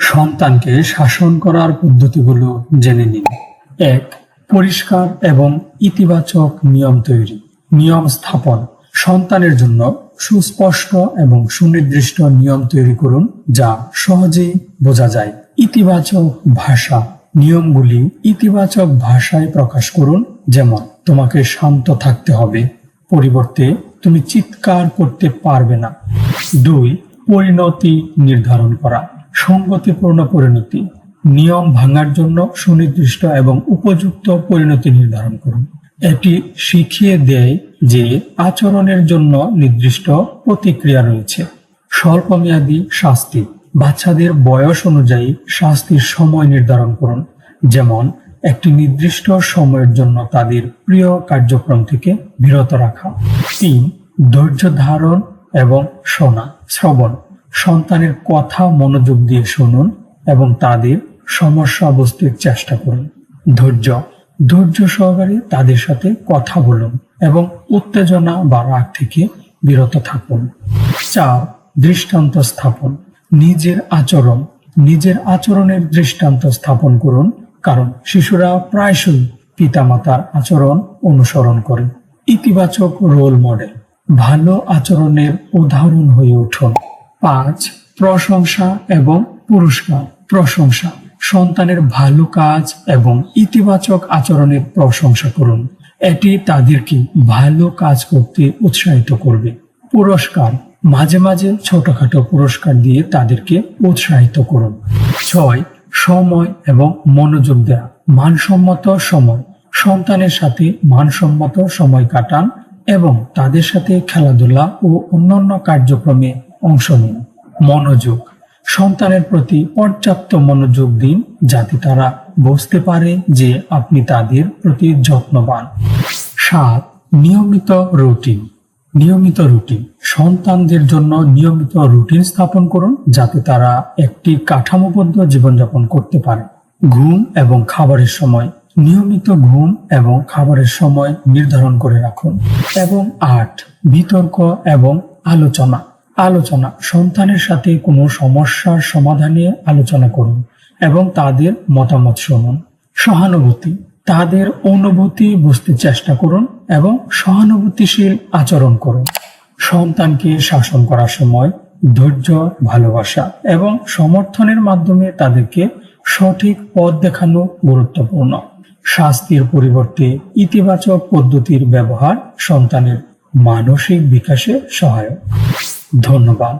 সন্তানকে শাসন করার পদ্ধতিগুলো জেনে নিন। এক, পরিষ্কার এবং ইতিবাচক নিয়ম তৈরি। নিয়ম স্থাপন। সন্তানের জন্য সুস্পষ্ট এবং সুনির্দিষ্ট নিয়ম তৈরি করুন যা সহজেই বোঝা যায়। ইতিবাচক ভাষা। নিয়মগুলি ইতিবাচক ভাষায় প্রকাশ করুন, যেমন, তোমাকে শান্ত থাকতে হবে। পরিবর্তে, তুমি চিৎকার করতে পারবে না। দুই, পরিণতি নির্ধারণ করা। সঙ্গতিপূর্ণ পরিণতি। নিয়ম ভাঙার জন্য সুনির্দিষ্ট এবং উপযুক্ত পরিণতি নির্ধারণ করুন। এটি শিখিয়ে দেয় যে আচরণের জন্য নির্দিষ্ট প্রতিক্রিয়া রয়েছে। স্বল্পমেয়াদী শাস্তি। বাচ্চাদের বয়স অনুযায়ী শাস্তির সময় নির্ধারণ করুন। যেমন, একটি নির্দিষ্ট সময়ের জন্য তাদের প্রিয় কার্যক্রম থেকে বিরত রাখা। তিন, ধৈর্য ধারণ এবং শোনা, শ্রবণ। সন্তানের কথা মনোযোগ দিয়ে শুনুন এবং তাদের সমস্যা বুঝতে চেষ্টা করুন। ধৈর্য। ধৈর্য সহকারে তাদের সাথে কথা বলুন এবং উত্তেজনা বা রাগ থেকে বিরত থাকুন। চার, দৃষ্টান্ত স্থাপন। নিজের আচরণ। নিজের আচরণের দৃষ্টান্ত স্থাপন করুন, কারণ শিশুরা প্রায়শই পিতামাতার আচরণ অনুসরণ করে। ইতিবাচক রোল মডেল। ভালো আচরণের উদাহরণ হয়ে উঠুন। পাঁচ, প্রশংসা এবং পুরস্কার। প্রশংসা, সন্তানের ভালো কাজ এবং ইতিবাচক আচরণের প্রশংসা করুন। এটি তাদেরকে ভালো কাজ করতে উৎসাহিত করবে। পুরস্কার, মাঝে মাঝে ছোটখাটো পুরস্কার দিয়ে তাদেরকে উৎসাহিত করুন। ছয়, সময় এবং মনোযোগ দেয়া। মানসম্মত সময়। সন্তানের সাথে মানসম্মত সময় কাটান এবং তাদের সাথে খেলাধুলা ও অন্যান্য কার্যক্রমে অংশ নিন। মনোযোগ। সন্তানের প্রতি পর্যাপ্ত মনোযোগ দিন যাতে তারা বুঝতে পারে যে আপনি তাদের প্রতি যত্নবান। সাত, নিয়মিত রুটিন। নিয়মিত রুটিন। সন্তানদের জন্য নিয়মিত রুটিন স্থাপন করুন যাতে তারা একটি কাঠামোবদ্ধ জীবনযাপন করতে পারে। ঘুম এবং খাবারের সময় নিয়মিত ঘুম এবং খাবারের সময় নির্ধারণ করে রাখুন। এবং আট, বিতর্ক এবং আলোচনা। আলোচনা। সন্তানের সাথে কোনো সমস্যার সমাধানে আলোচনা করুন এবং তাদের মতামত শুনুন। সহানুভূতি। তাদের অনুভূতি বুঝতে চেষ্টা করুন এবং সহানুভূতিশীল আচরণ করুন। সন্তানকে শাসন করার সময় ধৈর্য, ভালোবাসা এবং সমর্থনের মাধ্যমে তাদেরকে সঠিক পথ দেখানো গুরুত্বপূর্ণ। শাস্তির পরিবর্তে ইতিবাচক পদ্ধতির ব্যবহার সন্তানের মানসিক বিকাশে সহায়ক। ধন্যবাদ